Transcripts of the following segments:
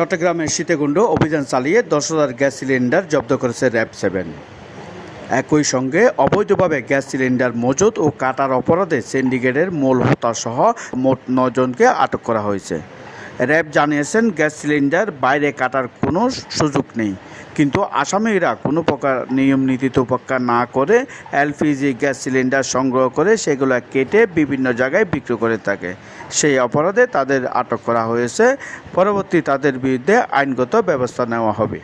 চট্টগ্রামের সীতাকুণ্ড অভিযান চালিয়ে দশ হাজার গ্যাস সিলিন্ডার জব্দ করেছে র্যাব সেভেন। একই সঙ্গে অবৈধভাবে গ্যাস সিলিন্ডার মজুত ও কাটার অপরাধে সিন্ডিকেটের মূল হোতা সহ মোট নজনকে আটক করা হয়েছে। র্যাব জানিয়েছেন, গ্যাস সিলিন্ডার বাইরে কাটার কোনো সুযোগ নেই, কিন্তু আসামিরা কোনো প্রকার নিয়ম নীতি তোপাক্কা না করে এলপিজি গ্যাস সিলিন্ডার সংগ্রহ করে সেগুলো কেটে বিভিন্ন জায়গায় বিক্রি করে থাকে। সেই অপরাধে তাদের আটক করা হয়েছে। পরবর্তী তাদের বিরুদ্ধে আইনগত ব্যবস্থা নেওয়া হবে।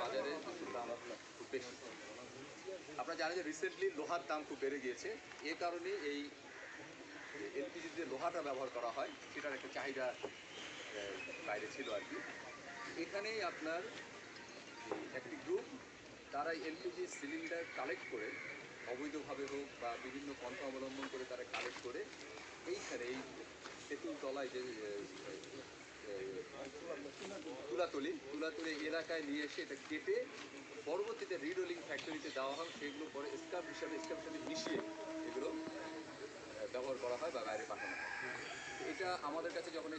বাজারে দাম খুব বেশি। আপনারা জানেন যে রিসেন্টলি লোহার দাম খুব বেড়ে গিয়েছে। এ কারণে এই এলপিজি যে লোহাটা ব্যবহার করা হয়, সেটার একটা চাহিদা বাইরে ছিল আর কি। এখানেই আপনার একটি গ্রুপ তারা এলপিজি সিলিন্ডার কালেক্ট করে, অবৈধভাবে হোক বা বিভিন্ন পন্থা অবলম্বন করে তারা কালেক্ট করে এইখানে এই সেতুর তলায় যে তুলাতলি তুলে এলাকায় নিয়ে এসে এটা কেটে পরবর্তীতে রিরোলিং ফ্যাক্টরিতে দেওয়া হয়। সেগুলো পরে স্কাপ হিসাবে স্কাপ হিসাবে মিশিয়ে এগুলো ব্যবহার করা হয় বা বাইরে পাঠানো হয়। এটা আমাদের কাছে যখন